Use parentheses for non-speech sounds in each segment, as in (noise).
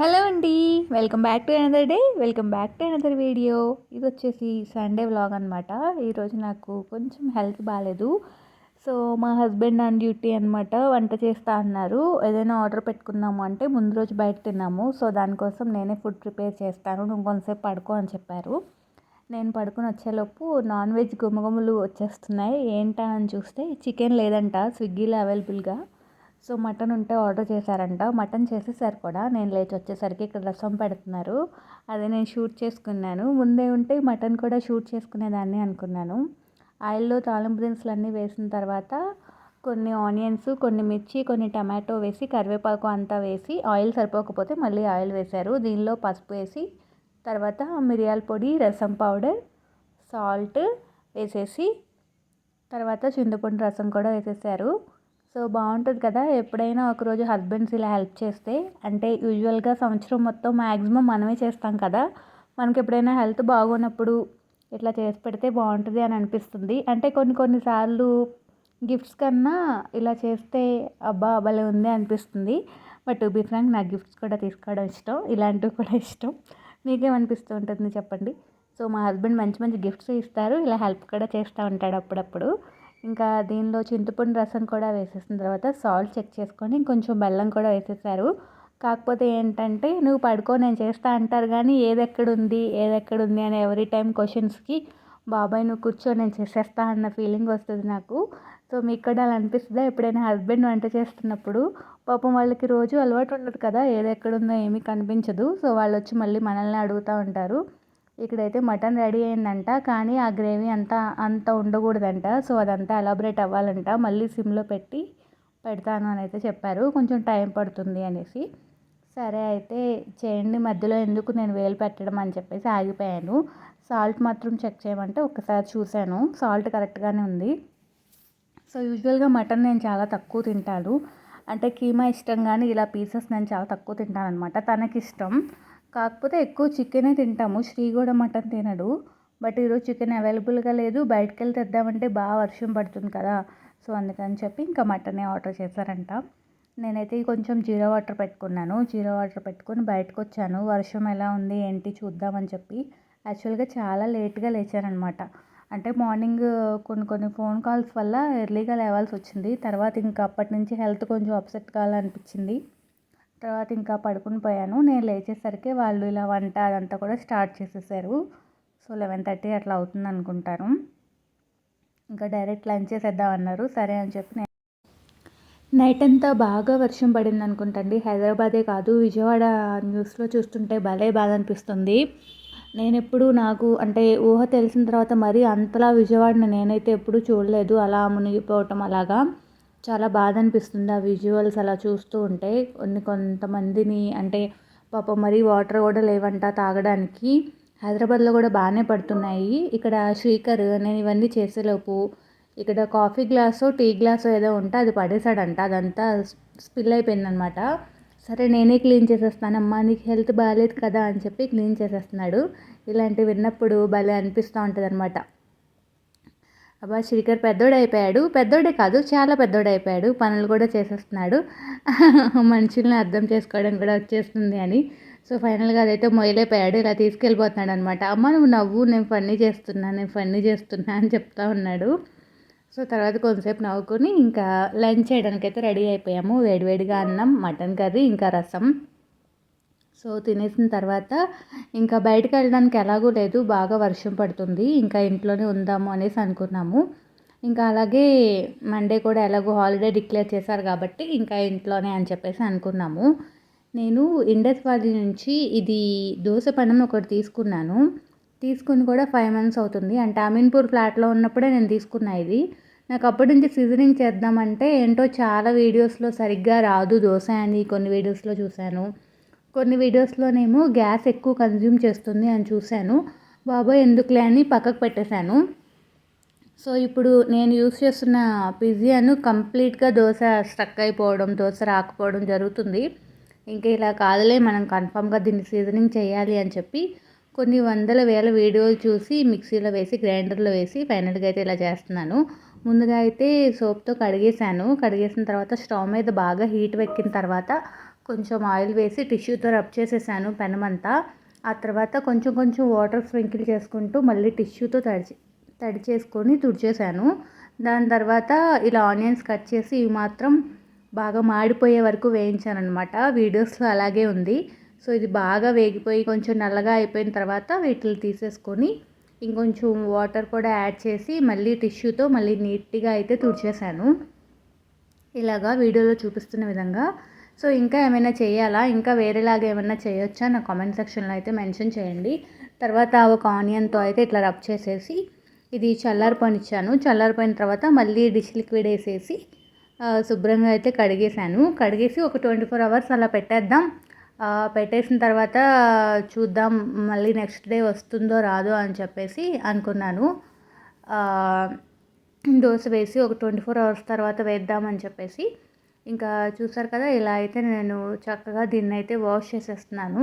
Hello అండి welcome back to another day welcome back to another video ఇది వచ్చేసి Sunday vlog అనమాట ఈరోజు నాకు కొంచెం హెల్త్ బాగాలేదు సో మా హస్బెండ్ ఆన్ డ్యూటీ అనమాట వంట చేస్తా అన్నారు. ఏదైనా ఆర్డర్ పెట్టుకుందాము అంటే ముందు రోజు బయట తిన్నాము. సో దానికోసం నేనే ఫుడ్ ప్రిపేర్ చేస్తాను. నువ్వు కొంతసేపు పడుకో అని చెప్పారు. నేను పడుకుని వచ్చేలోపు నాన్ వెజ్ గుమగుమలు వచ్చేస్తున్నాయి. ఏంటా అని చూస్తే చికెన్ లేదంట స్విగ్గీలో అవైలబుల్గా సో మటన్ ఉంటే ఆర్డర్ చేశారంట. మటన్ చేసేసారు కూడా. నేను లేచి వచ్చేసరికి ఇక్కడ రసం పెడుతున్నారు. అదే నేను షూట్ చేసుకున్నాను. ముందే ఉంటే మటన్ కూడా షూట్ చేసుకునేదాన్ని అనుకున్నాను. ఆయిల్లో తాలింపు దినుసులు అన్నీ వేసిన తర్వాత కొన్ని ఆనియన్స్ కొన్ని మిర్చి కొన్ని టమాటో వేసి కరివేపాకు అంతా వేసి ఆయిల్ సరిపోకపోతే మళ్ళీ ఆయిల్ వేశారు. దీనిలో పసుపు వేసి తర్వాత మిరియాల పొడి రసం పౌడర్ సాల్ట్ వేసేసి తర్వాత చింతపండు రసం కూడా వేసేసారు. సో బాగుంటుంది కదా. ఎప్పుడైనా ఒకరోజు హస్బెండ్స్ ఇలా హెల్ప్ చేస్తే అంటే యూజువల్గా సంవత్సరం మొత్తం మ్యాక్సిమం మనమే చేస్తాం కదా. మనకి ఎప్పుడైనా హెల్త్ బాగున్నప్పుడు ఇట్లా చేసి పెడితే బాగుంటుంది అని అనిపిస్తుంది. అంటే కొన్ని కొన్నిసార్లు గిఫ్ట్స్ కన్నా ఇలా చేస్తే అబ్బా భలే ఉంది అనిపిస్తుంది. బట్ బి ఫ్రాంక్ నాకు గిఫ్ట్స్ కూడా తీసుకోవడం ఇష్టం. ఇలాంటివి కూడా ఇష్టం. మీకేమనిపిస్తూ ఉంటుంది చెప్పండి. సో మా హస్బెండ్ మంచి మంచి గిఫ్ట్స్ ఇస్తారు. ఇలా హెల్ప్ కూడా చేస్తూ ఉంటాడు అప్పుడప్పుడు. ఇంకా దీనిలో చింతపండు రసం కూడా వేసేసిన తర్వాత సాల్ట్ చెక్ చేసుకొని కొంచెం బెల్లం కూడా వేసేసారు. కాకపోతే ఏంటంటే నువ్వు పడుకో నేను చేస్తా అంటారు కానీ ఏది ఎక్కడుంది ఏది ఎక్కడుంది అని ఎవ్రీ టైం క్వశ్చన్స్కి బాబాయ్ నువ్వు కూర్చో నేను చేసేస్తా అన్న ఫీలింగ్ వస్తుంది నాకు. సో మీకు కూడా అలా అనిపిస్తుందా? ఎప్పుడైనా హస్బెండ్ వంట చేస్తున్నప్పుడు పాపం వాళ్ళకి రోజు అలవాటు ఉండదు కదా ఏది ఎక్కడుందో ఏమీ కనిపించదు. సో వాళ్ళు వచ్చి మళ్ళీ మనల్ని అడుగుతూ ఉంటారు. ఇక్కడైతే మటన్ రెడీ అయిందంట కానీ ఆ గ్రేవీ అంతా అంత ఉండకూడదంట. సో అదంతా ఎలాబరేట్ అవ్వాలంట. మళ్ళీ సిమ్లో పెట్టి పెడతాను అని అయితే చెప్పారు. కొంచెం టైం పడుతుంది అనేసి. సరే అయితే చేయండి. మధ్యలో ఎందుకు నేను వేలు పెట్టడం అని చెప్పేసి ఆగిపోయాను. సాల్ట్ మాత్రం చెక్ చేయమంటే ఒకసారి చూశాను. సాల్ట్ కరెక్ట్గానే ఉంది. సో యూజువల్గా మటన్ నేను చాలా తక్కువ తింటాను. అంటే కీమా ఇష్టం కానీ ఇలా పీసెస్ నేను చాలా తక్కువ తింటాను అనమాట తనకి ఇష్టం కాకపోతే ఎక్కువ చికెనే తింటాము. శ్రీ కూడా మటన్ తినడు. బట్ ఈరోజు చికెన్ అవైలబుల్గా లేదు. బయటకు వెళ్ళి తెద్దామంటే బాగా వర్షం పడుతుంది కదా. సో అందుకని చెప్పి ఇంకా మటనే ఆర్డర్ చేశారంట. నేనైతే కొంచెం జీరో వాటర్ పెట్టుకున్నాను. జీరో వాటర్ పెట్టుకొని బయటకు వచ్చాను వర్షం ఎలా ఉంది ఏంటి చూద్దామని చెప్పి. యాక్చువల్గా చాలా లేట్గా లేచానమాట అంటే మార్నింగ్ కొన్ని కొన్ని ఫోన్ కాల్స్ వల్ల ఎర్లీగా లేవాల్సి వచ్చింది తర్వాత ఇంకా అప్పటి నుంచి హెల్త్ కొంచెం అప్సెట్ కావాలనిపించింది. తర్వాత ఇంకా పడుకుని పోయాను. నేను లేచేసరికి వాళ్ళు ఇలా వంట అదంతా కూడా స్టార్ట్ చేసేసారు. సో లెవెన్ థర్టీ అట్లా అవుతుంది అనుకుంటాను. ఇంకా డైరెక్ట్ లంచ్ చేసేద్దాం అన్నారు. సరే అని చెప్పి నేను నైట్ అంతా బాగా వర్షం పడింది అనుకుంటండి. హైదరాబాదే కాదు. విజయవాడ న్యూస్లో చూస్తుంటే భలే బాధ అనిపిస్తుంది. నేను ఎప్పుడు నాకు అంటే ఊహ తెలిసిన తర్వాత మరీ అంతలా విజయవాడని నేనైతే ఎప్పుడూ చూడలేదు. అలా మునిగిపోవటం అలాగా. చాలా బాధ అనిపిస్తుంది ఆ విజువల్స్ అలా చూస్తూ ఉంటే. కొన్ని కొంతమందిని అంటే పాపం మరీ వాటర్ కూడా లేవంట తాగడానికి. హైదరాబాద్లో కూడా బాగానే పడుతున్నాయి. ఇక్కడ శ్రీకర్ నేను ఇవన్నీ చేసేలోపు ఇక్కడ కాఫీ గ్లాసు టీ గ్లాసు ఏదో ఉంటే అది పడేశాడంట. అదంతా స్పిల్ అయిపోయిందనమాట. సరే నేనే క్లీన్ చేసేస్తానమ్మా నీకు హెల్త్ బాగాలేదు కదా అని చెప్పి క్లీన్ చేసేస్తున్నాడు. ఇలాంటివి విన్నప్పుడు భలే అనిపిస్తూ ఉంటుంది అనమాట అబ్బా శ్రీకర్ పెద్దోడు అయిపోయాడు పెద్దోడే కాదు చాలా పెద్దోడు అయిపోయాడు పనులు కూడా చేసేస్తున్నాడు. (laughs) మనుషుల్ని అర్థం చేసుకోవడం కూడా వచ్చేస్తుంది అని. సో ఫైనల్గా అదైతే మొయలైపోయాడు ఇలా తీసుకెళ్ళిపోతున్నాడు అనమాట అమ్మ నువ్వు నవ్వు. నేను ఫన్నీ చేస్తున్నా. నేను ఫన్నీ చేస్తున్నా అని చెప్తా ఉన్నాడు. సో తర్వాత కొంతసేపు నవ్వుకొని ఇంకా లంచ్ చేయడానికి అయితే రెడీ అయిపోయాము. వేడివేడిగా అన్నం మటన్ కర్రీ ఇంకా రసం. సో తినేసిన తర్వాత ఇంకా బయటకు వెళ్ళడానికి ఎలాగూ లేదు బాగా వర్షం పడుతుంది ఇంకా ఇంట్లోనే ఉందాము అనేసి అనుకున్నాము. ఇంకా అలాగే మండే కూడా ఎలాగో హాలిడే డిక్లేర్ చేశారు కాబట్టి ఇంకా ఇంట్లోనే అని చెప్పేసి అనుకున్నాము. నేను ఇండస్ వాలీ నుంచి ఇది దోశ పనం ఒకటి తీసుకున్నాను. తీసుకుని కూడా ఫైవ్ మంత్స్ అవుతుంది. అంటే అమీన్పూర్ ఫ్లాట్లో ఉన్నప్పుడే నేను తీసుకున్నా ఇది. నాకు అప్పటి నుంచి సీజనింగ్ చేద్దామంటే ఏంటో చాలా వీడియోస్లో సరిగ్గా రాదు దోశ అని కొన్ని వీడియోస్లో చూశాను. కొన్ని వీడియోస్లోనేమో గ్యాస్ ఎక్కువ కన్జ్యూమ్ చేస్తుంది అని చూశాను. బాబాయ్ ఎందుకులే అని పక్కకు పెట్టేశాను. సో ఇప్పుడు నేను యూస్ చేస్తున్న పిజియాను కంప్లీట్గా దోశ స్ట్రక్ అయిపోవడం దోశ రాకపోవడం జరుగుతుంది. ఇంకా ఇలా కాదులే మనం కన్ఫామ్గా దీన్ని సీజనింగ్ చేయాలి అని చెప్పి కొన్ని వందల వేల వీడియోలు చూసి మిక్సీలో వేసి గ్రైండర్లో వేసి ఫైనల్గా అయితే ఇలా చేస్తున్నాను. ముందుగా అయితే సోప్తో కడిగేసాను కడిగేసిన తర్వాత స్టవ్ మీద బాగా హీట్ వెక్కిన తర్వాత కొంచెం ఆయిల్ వేసి టిష్యూతో రబ్ చేసేసాను పెనమంతా. ఆ తర్వాత కొంచెం కొంచెం వాటర్ స్ప్రింకిల్ చేసుకుంటూ మళ్ళీ టిష్యూతో తడిచి తడి చేసుకొని తుడిచేసాను. దాని తర్వాత ఇలా ఆనియన్స్ కట్ చేసి ఇవి మాత్రం బాగా మాడిపోయే వరకు వేయించాను అనమాట వీడియోస్లో అలాగే ఉంది. సో ఇది బాగా వేగిపోయి కొంచెం నల్లగా అయిపోయిన తర్వాత వీటిని తీసేసుకొని ఇంకొంచెం వాటర్ కూడా యాడ్ చేసి మళ్ళీ టిష్యూతో మళ్ళీ నీట్గా అయితే తుడిచేసాను. ఇలాగా వీడియోలో చూపిస్తున్న విధంగా సో ఇంకా ఏమైనా చేయాలా? ఇంకా వేరేలాగా ఏమైనా చేయొచ్చా? నా కామెంట్ సెక్షన్లో అయితే మెన్షన్ చేయండి. తర్వాత ఒక ఆనియన్తో అయితే ఇట్లా రబ్ చేసేసి ఇది చల్లారిపోనిచ్చాను చల్లారిపోయిన తర్వాత మళ్ళీ డిష్ లిక్విడ్ వేసేసి శుభ్రంగా అయితే కడిగేసాను కడిగేసి ఒక ట్వంటీ ఫోర్ అవర్స్ అలా పెట్టేద్దాం. పెట్టేసిన తర్వాత చూద్దాం మళ్ళీ నెక్స్ట్ డే వస్తుందో రాదో అని చెప్పేసి అనుకున్నాను. దోశ వేసి ఒక ట్వంటీ ఫోర్ అవర్స్ తర్వాత వేద్దామని చెప్పేసి ఇంకా చూసారు కదా ఇలా అయితే నేను చక్కగా దీన్ని అయితే వాష్ చేసేస్తున్నాను.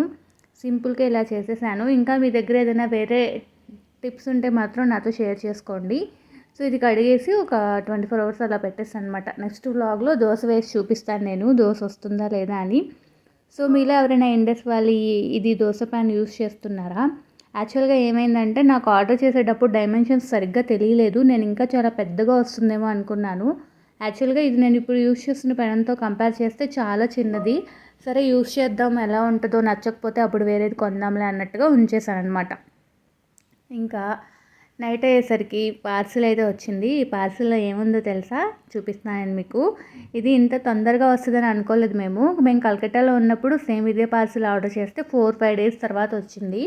సింపుల్గా ఇలా చేసేసాను. ఇంకా మీ దగ్గర ఏదైనా వేరే టిప్స్ ఉంటే మాత్రం నాతో షేర్ చేసుకోండి. సో ఇది కడిగేసి ఒక ట్వంటీ ఫోర్ అవర్స్ అలా పెట్టేస్తాను అనమాట నెక్స్ట్ వ్లాగ్లో దోశ వేసి చూపిస్తాను నేను. దోశ వస్తుందా లేదా అని. సో మీలో ఎవరైనా ఇండస్ వాళ్ళు ఇది దోశ ప్యాన్ యూస్ చేస్తున్నారా? యాక్చువల్గా ఏమైందంటే నాకు ఆర్డర్ చేసేటప్పుడు డైమెన్షన్స్ సరిగ్గా తెలియలేదు. నేను ఇంకా చాలా పెద్దగా వస్తుందేమో అనుకున్నాను. యాక్చువల్గా ఇది నేను ఇప్పుడు యూస్ చేస్తున్న పెనంతో కంపేర్ చేస్తే చాలా చిన్నది. సరే యూస్ చేద్దాం. ఎలా ఉంటుందో నచ్చకపోతే అప్పుడు వేరేది కొందాంలే అన్నట్టుగా ఉంచేసాను అనమాట ఇంకా నైట్ అయ్యేసరికి పార్సిల్ అయితే వచ్చింది. ఈ పార్సిల్లో ఏముందో తెలుసా? చూపిస్తున్నాను మీకు. ఇది ఇంత తొందరగా వస్తుందని అనుకోలేదు మేము. మేము కలకట్టాలో ఉన్నప్పుడు సేమ్ ఇదే పార్సిల్ ఆర్డర్ చేస్తే ఫోర్ ఫైవ్ డేస్ తర్వాత వచ్చింది.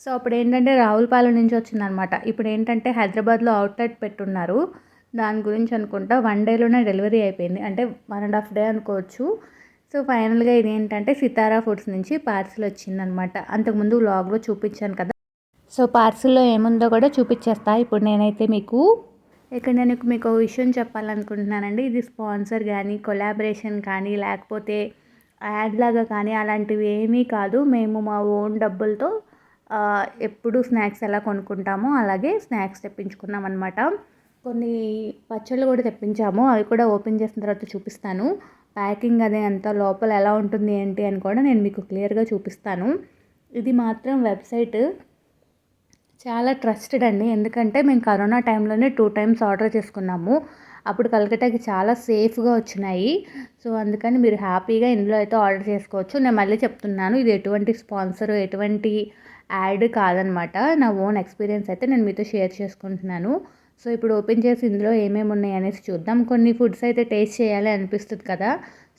సో అప్పుడు ఏంటంటే రావులపాలెం నుంచి వచ్చిందనమాట ఇప్పుడు ఏంటంటే హైదరాబాద్లో అవుట్లెట్ పెట్టున్నారు. దాని గురించి అనుకుంటా. వన్ డేలోనే డెలివరీ అయిపోయింది. అంటే వన్ అండ్ హాఫ్ డే అనుకోవచ్చు. సో ఫైనల్గా ఇది ఏంటంటే సితారా ఫుడ్స్ నుంచి పార్సిల్ వచ్చిందనమాట. అంతకుముందు వ్లాగ్లో చూపించాను కదా. సో పార్సిల్లో ఏముందో కూడా చూపించేస్తా. ఇప్పుడు నేనైతే మీకు ఇక్కడ నేను మీకు ఒక విషయం చెప్పాలనుకుంటున్నానండి. ఇది స్పాన్సర్ కానీ కొలాబరేషన్ కానీ లేకపోతే యాడ్ లాగా కానీ అలాంటివి ఏమీ కాదు. మేము మా ఓన్ డబ్బులతో ఎప్పుడు స్నాక్స్ ఎలా కొనుక్కుంటామో అలాగే స్నాక్స్ తెప్పించుకున్నాం అనమాట కొన్ని పచ్చళ్ళు కూడా తెప్పించాము. అవి కూడా ఓపెన్ చేసిన తర్వాత చూపిస్తాను. ప్యాకింగ్ అదే అంతా లోపల ఎలా ఉంటుంది ఏంటి అని కూడా నేను మీకు క్లియర్గా చూపిస్తాను. ఇది మాత్రం వెబ్సైట్. చాలా ట్రస్టెడ్ అండి. ఎందుకంటే మేము కరోనా టైంలోనే టూ టైమ్స్ ఆర్డర్ చేసుకున్నాము. అప్పుడు కలకట్టాకి చాలా సేఫ్గా వచ్చినాయి. సో అందుకని మీరు హ్యాపీగా ఇందులో అయితే ఆర్డర్ చేసుకోవచ్చు. నేను మళ్ళీ చెప్తున్నాను. ఇది ఎటువంటి స్పాన్సర్ ఎటువంటి యాడ్ కాదనమాట. నా ఓన్ ఎక్స్పీరియన్స్ అయితే నేను మీతో షేర్ చేసుకుంటున్నాను. సో ఇప్పుడు ఓపెన్ చేసి ఇందులో ఏమేమి ఉన్నాయి అనేసి చూద్దాం. కొన్ని ఫుడ్స్ అయితే టేస్ట్ చేయాలి అనిపిస్తుంది కదా.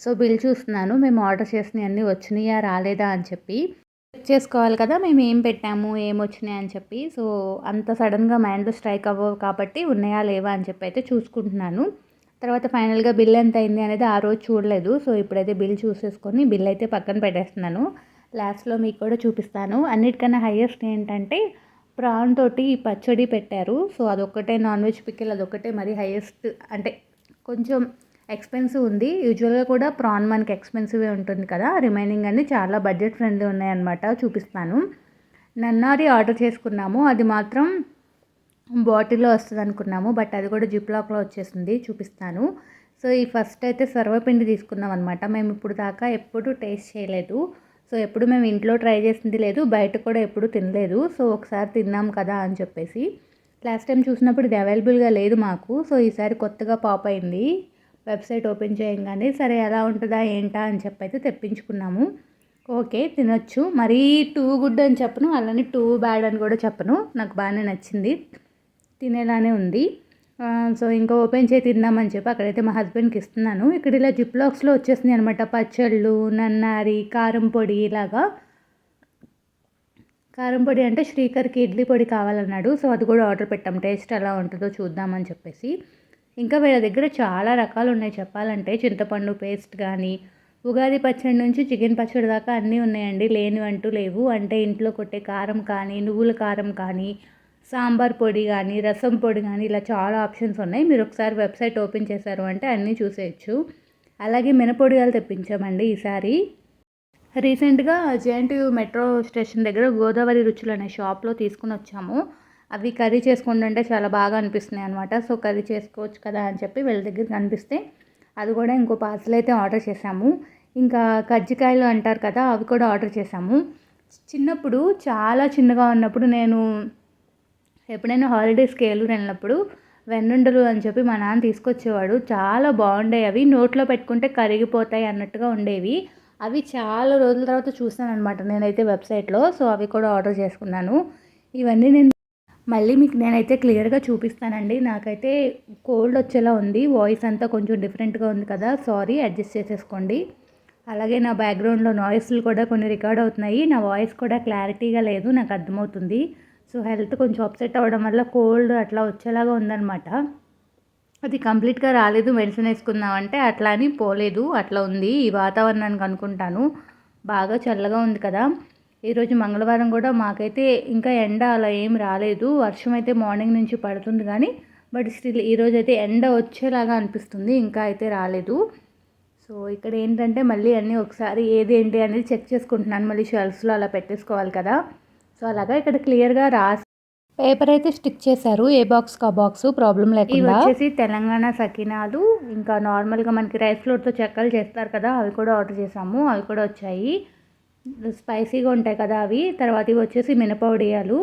సో బిల్ చూస్తున్నాను. మేము ఆర్డర్ చేసినవి అన్నీ వచ్చినాయా రాలేదా అని చెప్పి. చెక్ చేసుకోవాలి కదా. మేము ఏం పెట్టాము ఏం వచ్చినాయి అని చెప్పి. సో అంత సడన్గా మైండ్లో స్ట్రైక్ అవ్వవు కాబట్టి ఉన్నాయా లేవా అని చెప్పి అయితే చూసుకుంటున్నాను. తర్వాత ఫైనల్గా బిల్ ఎంత అయింది అనేది ఆ రోజు చూడలేదు. సో ఇప్పుడైతే బిల్ చూసేసుకొని బిల్ అయితే పక్కన పెట్టేస్తున్నాను. లాస్ట్లో మీకు కూడా చూపిస్తాను. అన్నిటికన్నా హైయెస్ట్ ఏంటంటే ప్రాన్ తోటి పచ్చడి పెట్టారు. సో అదొక్కటే నాన్ వెజ్ పికిల్ అదొక్కటే మరి హైయెస్ట్ అంటే కొంచెం ఎక్స్పెన్సివ్ ఉంది. యూజువల్గా కూడా ప్రాన్ మనకి ఎక్స్పెన్సివే ఉంటుంది కదా. రిమైనింగ్ అన్ని చాలా బడ్జెట్ ఫ్రెండ్లీ ఉన్నాయన్నమాట. చూపిస్తాను. నన్నారి ఆర్డర్ చేసుకున్నాము. అది మాత్రం బాటిల్లో వస్తుంది అనుకున్నాము బట్ అది కూడా జిప్లాక్లో వచ్చేసింది. చూపిస్తాను. సో ఈ ఫస్ట్ అయితే సర్వపిండి తీసుకున్నాం అనమాట మేము ఇప్పుడు దాకా ఎప్పుడు టేస్ట్ చేయలేదు. సో ఎప్పుడు మేము ఇంట్లో ట్రై చేసింది లేదు బయట కూడా ఎప్పుడు తినలేదు. సో ఒకసారి తిన్నాం కదా అని చెప్పేసి. లాస్ట్ టైం చూసినప్పుడు ఇది అవైలబుల్గా లేదు మాకు. సో ఈసారి కొత్తగా పాప్ అయింది. వెబ్సైట్ ఓపెన్ చేయగానే సరే ఎలా ఉంటుందా ఏంటా అని చెప్పి అయితే తెప్పించుకున్నాము. ఓకే తినొచ్చు. మరీ టూ గుడ్ అని చెప్పను. అలానే టూ బ్యాడ్ అని కూడా చెప్పను. నాకు బాగానే నచ్చింది. తినేలానే ఉంది. సో ఇంకా ఓపెన్ చేయి తిందామని చెప్పి అక్కడైతే మా హస్బెండ్కి ఇస్తున్నాను. ఇక్కడ ఇలా జిప్లాక్స్లో వచ్చేసింది అనమాట పచ్చళ్ళు నన్నారి కారం పొడి ఇలాగా. కారం పొడి అంటే శ్రీకర్కి ఇడ్లీ పొడి కావాలన్నాడు. సో అది కూడా ఆర్డర్ పెట్టాం. టేస్ట్ ఎలా ఉంటుందో చూద్దామని చెప్పేసి. ఇంకా వీళ్ళ దగ్గర చాలా రకాలు ఉన్నాయి. చెప్పాలంటే చింతపండు పేస్ట్ కానీ ఉగాది పచ్చడి నుంచి చికెన్ పచ్చడి దాకా అన్నీ ఉన్నాయండి. లేనివంటూ లేవు. అంటే ఇంట్లో కొట్టే కారం కానీ నువ్వుల కారం కానీ సాంబార్ పొడి కానీ రసం పొడి కానీ ఇలా చాలా ఆప్షన్స్ ఉన్నాయి. మీరు ఒకసారి వెబ్సైట్ ఓపెన్ చేశారు అంటే అన్నీ చూసేయచ్చు. అలాగే మినపొడియాలు తెప్పించామండి ఈసారి. రీసెంట్గా జేఎన్టీయూ మెట్రో స్టేషన్ దగ్గర గోదావరి రుచులు అనే షాప్లో తీసుకుని వచ్చాము. అవి కర్రీ చేసుకుంటుంటే చాలా బాగా అనిపిస్తున్నాయి అనమాట సో కర్రీ చేసుకోవచ్చు కదా అని చెప్పి వీళ్ళ దగ్గర కనిపిస్తే అది కూడా ఇంకో పార్సల్ అయితే ఆర్డర్ చేసాము ఇంకా కజ్జికాయలు అంటారు కదా అవి కూడా ఆర్డర్ చేసాము చిన్నప్పుడు చాలా చిన్నగా ఉన్నప్పుడు నేను ఎప్పుడైనా హాలిడేస్కి ఏలూరు వెళ్ళినప్పుడు వెన్నుండలు అని చెప్పి మా నాన్న తీసుకొచ్చేవాడు. చాలా బాగుండేవి అవి నోట్లో పెట్టుకుంటే కరిగిపోతాయి అన్నట్టుగా ఉండేవి. అవి చాలా రోజుల తర్వాత చూసాను అనమాట నేనైతే వెబ్సైట్లో సో అవి కూడా ఆర్డర్ చేసుకున్నాను. ఇవన్నీ నేను మళ్ళీ మీకు నేనైతే క్లియర్గా చూపిస్తానండి. నాకైతే కోల్డ్ వచ్చేలా ఉంది. వాయిస్ అంతా కొంచెం డిఫరెంట్గా ఉంది కదా. సారీ అడ్జస్ట్ చేసేసుకోండి. అలాగే నా బ్యాక్గ్రౌండ్లో నాయిస్లు కూడా కొన్ని రికార్డ్ అవుతున్నాయి. నా వాయిస్ కూడా క్లారిటీగా లేదు. నాకు అర్థమవుతుంది. సో హెల్త్ కొంచెం అప్సెట్ అవ్వడం వల్ల కోల్డ్ అట్లా వచ్చేలాగా ఉందన్నమాట. అది కంప్లీట్గా రాలేదు మెడిసిన్ వేసుకుందామంటే అట్లా అని పోలేదు అట్లా ఉంది ఈ వాతావరణానికి అనుకుంటాను. బాగా చల్లగా ఉంది కదా. ఈరోజు మంగళవారం కూడా మాకైతే ఇంకా ఎండ అలా ఏం రాలేదు. వర్షం అయితే మార్నింగ్ నుంచి పడుతుంది కానీ బట్ స్టిల్ ఈరోజు అయితే ఎండ వచ్చేలాగా అనిపిస్తుంది ఇంకా అయితే రాలేదు. సో ఇక్కడ ఏంటంటే మళ్ళీ అన్నీ ఒకసారి ఏది ఏంటి అనేది చెక్ చేసుకుంటున్నాను. మళ్ళీ షెల్ఫ్స్లో అలా పెట్టేసుకోవాలి కదా. సో అలాగా ఇక్కడ క్లియర్గా రాసి పేపర్ అయితే స్టిక్ చేశారు. ఏ బాక్స్ కా బాక్స్ ప్రాబ్లం లేకుండా. వచ్చేసి తెలంగాణ సకినాలు. ఇంకా నార్మల్గా మనకి రైస్ ఫ్లోర్తో చెక్కలు చేస్తారు కదా అవి కూడా ఆర్డర్ చేసాము అవి కూడా వచ్చాయి. స్పైసీగా ఉంటాయి కదా అవి. తర్వాత ఇవి వచ్చేసి మినపవడియాలు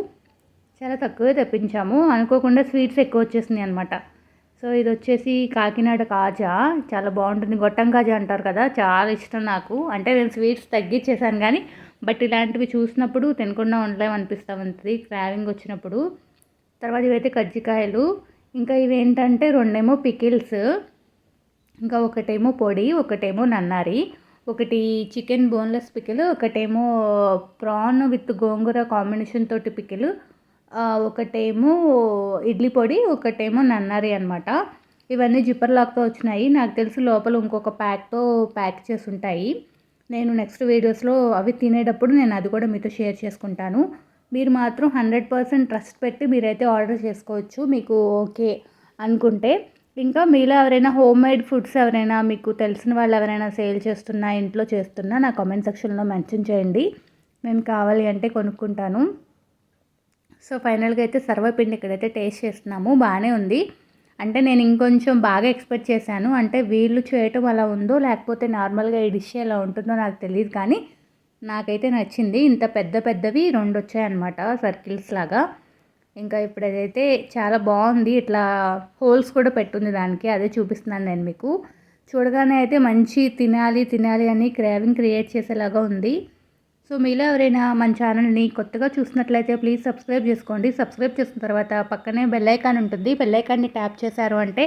చాలా తక్కువే తెప్పించాము. అనుకోకుండా స్వీట్స్ ఎక్కువ వచ్చేసినాయి అనమాట సో ఇది వచ్చేసి కాకినాడ కాజా. చాలా బాగుంటుంది. గొట్టం కాజా అంటారు కదా చాలా ఇష్టం నాకు. అంటే నేను స్వీట్స్ తగ్గించేసాను కానీ బట్ ఇలాంటివి చూసినప్పుడు తినకుండా ఉండలేమనిపిస్తూ ఉంటుంది క్రావింగ్ వచ్చినప్పుడు. తర్వాత ఇవైతే కజ్జికాయలు. ఇంకా ఇవేంటంటే రెండేమో పికిల్స్. ఇంకా ఒకటేమో పొడి ఒకటేమో నన్నారి. ఒకటి చికెన్ బోన్లెస్ పికిల్ ఒకటేమో ప్రాన్ విత్ గోంగూర కాంబినేషన్ తోటి పికిల్. ఒకటేమో ఇడ్లీ పొడి ఒకటేమో నన్నారి అనమాట ఇవన్నీ జిప్పర్ లాక్తో వచ్చినాయి. నాకు తెలిసి లోపల ఇంకొక ప్యాక్తో ప్యాక్ చేసి ఉంటాయి. నేను నెక్స్ట్ వీడియోస్లో అవి తినేటప్పుడు నేను అది కూడా మీతో షేర్ చేసుకుంటాను. మీరు మాత్రం హండ్రెడ్ పర్సెంట్ ట్రస్ట్ పెట్టి మీరైతే ఆర్డర్ చేసుకోవచ్చు మీకు ఓకే అనుకుంటే. ఇంకా మీలో ఎవరైనా హోమ్ మేడ్ ఫుడ్స్ ఎవరైనా మీకు తెలిసిన వాళ్ళు ఎవరైనా సేల్ చేస్తున్నా ఇంట్లో చేస్తున్నా నా కామెంట్ సెక్షన్లో మెన్షన్ చేయండి. నేను కావాలి అంటే కొనుక్కుంటాను. సో ఫైనల్గా అయితే సర్వపిండి ఇక్కడైతే టేస్ట్ చేస్తున్నాము. బాగానే ఉంది. అంటే నేను ఇంకొంచెం బాగా ఎక్స్పెక్ట్ చేశాను. అంటే వీళ్ళు చేయటం అలా ఉందో లేకపోతే నార్మల్గా ఈ డిష్ ఎలా ఉంటుందో నాకు తెలియదు కానీ నాకైతే నచ్చింది. ఇంత పెద్ద పెద్దవి రెండు వచ్చాయన్నమాట సర్కిల్స్ లాగా. ఇంకా ఇప్పుడు అదైతే చాలా బాగుంది ఇట్లా హోల్స్ కూడా పెట్టుంది దానికి. అదే చూపిస్తున్నాను నేను మీకు. చూడగానే అయితే మంచి తినాలి తినాలి అని క్రేవింగ్ క్రియేట్ చేసేలాగా ఉంది. సో మీలో ఎవరైనా మన ఛానల్ని కొత్తగా చూసినట్లయితే ప్లీజ్ సబ్స్క్రైబ్ చేసుకోండి. సబ్స్క్రైబ్ చేసిన తర్వాత పక్కనే బెల్ ఐకాన్ ఉంటుంది. బెల్ ఐకాన్ని ట్యాప్ చేశారు అంటే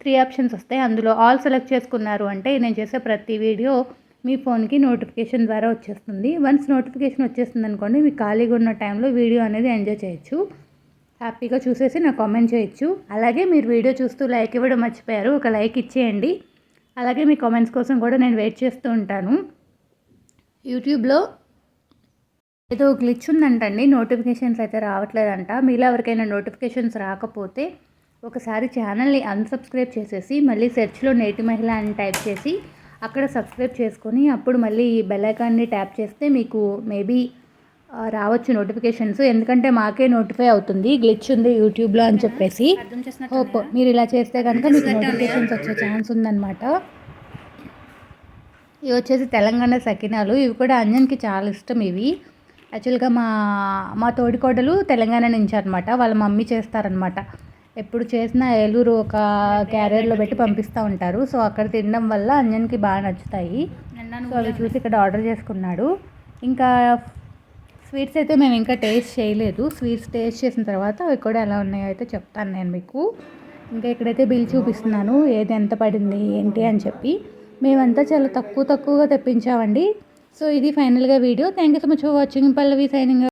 త్రీ ఆప్షన్స్ వస్తాయి. అందులో ఆల్ సెలెక్ట్ చేసుకున్నారు అంటే నేను చేసే ప్రతి వీడియో మీ ఫోన్కి నోటిఫికేషన్ ద్వారా వచ్చేస్తుంది. వన్స్ నోటిఫికేషన్ వచ్చేస్తుంది అనుకోండి మీకు ఖాళీగా ఉన్న టైంలో వీడియో అనేది ఎంజాయ్ చేయొచ్చు. హ్యాపీగా చూసేసి నాకు కామెంట్ చేయొచ్చు. అలాగే మీరు వీడియో చూస్తూ లైక్ ఇవ్వడం మర్చిపోయారు ఒక లైక్ ఇచ్చేయండి. అలాగే మీ కామెంట్స్ కోసం కూడా నేను వెయిట్ చేస్తూ ఉంటాను. యూట్యూబ్లో ఏదో గ్లిచ్ ఉందంటండి. నోటిఫికేషన్స్ అయితే రావట్లేదంట. మీలో ఎవరికైనా నోటిఫికేషన్స్ రాకపోతే ఒకసారి ఛానల్ని అన్సబ్స్క్రైబ్ చేసేసి మళ్ళీ సెర్చ్లో నేటి మహిళ అని టైప్ చేసి అక్కడ సబ్స్క్రైబ్ చేసుకొని అప్పుడు మళ్ళీ ఈ బెల్లైకాన్ని ట్యాప్ చేస్తే మీకు మేబీ రావచ్చు నోటిఫికేషన్స్ ఎందుకంటే మాకే నోటిఫై అవుతుంది. గ్లిచ్ ఉంది యూట్యూబ్లో అని చెప్పేసి. హోప్ మీరు ఇలా చేస్తే కనుక మీకు నోటిఫికేషన్స్ వచ్చే ఛాన్స్ ఉందన్నమాట. ఇవి వచ్చేసి తెలంగాణ సకినాలు. ఇవి కూడా అంజన్కి చాలా ఇష్టం ఇవి. యాక్చువల్గా మా మా తోడికోడలు తెలంగాణ నుంచి అనమాట వాళ్ళ మమ్మీ చేస్తారనమాట ఎప్పుడు చేసినా ఏలూరు ఒక క్యారియర్లో పెట్టి పంపిస్తూ ఉంటారు. సో అక్కడ తినడం వల్ల అంజన్కి బాగా నచ్చుతాయి. సో అవి చూసి ఇక్కడ ఆర్డర్ చేసుకున్నాడు. ఇంకా స్వీట్స్ అయితే మేము ఇంకా టేస్ట్ చేయలేదు. స్వీట్స్ టేస్ట్ చేసిన తర్వాత అవి కూడా ఎలా ఉన్నాయో అయితే చెప్తాను నేను మీకు. ఇంకా ఇక్కడైతే బిల్ చూపిస్తున్నాను. ఏది ఎంత పడింది ఏంటి అని చెప్పి. మేమంతా చాలా తక్కువ తక్కువగా తెప్పించామండి. సో ఇది ఫైనల్గా video. Thank you so much for watching Pallavi signing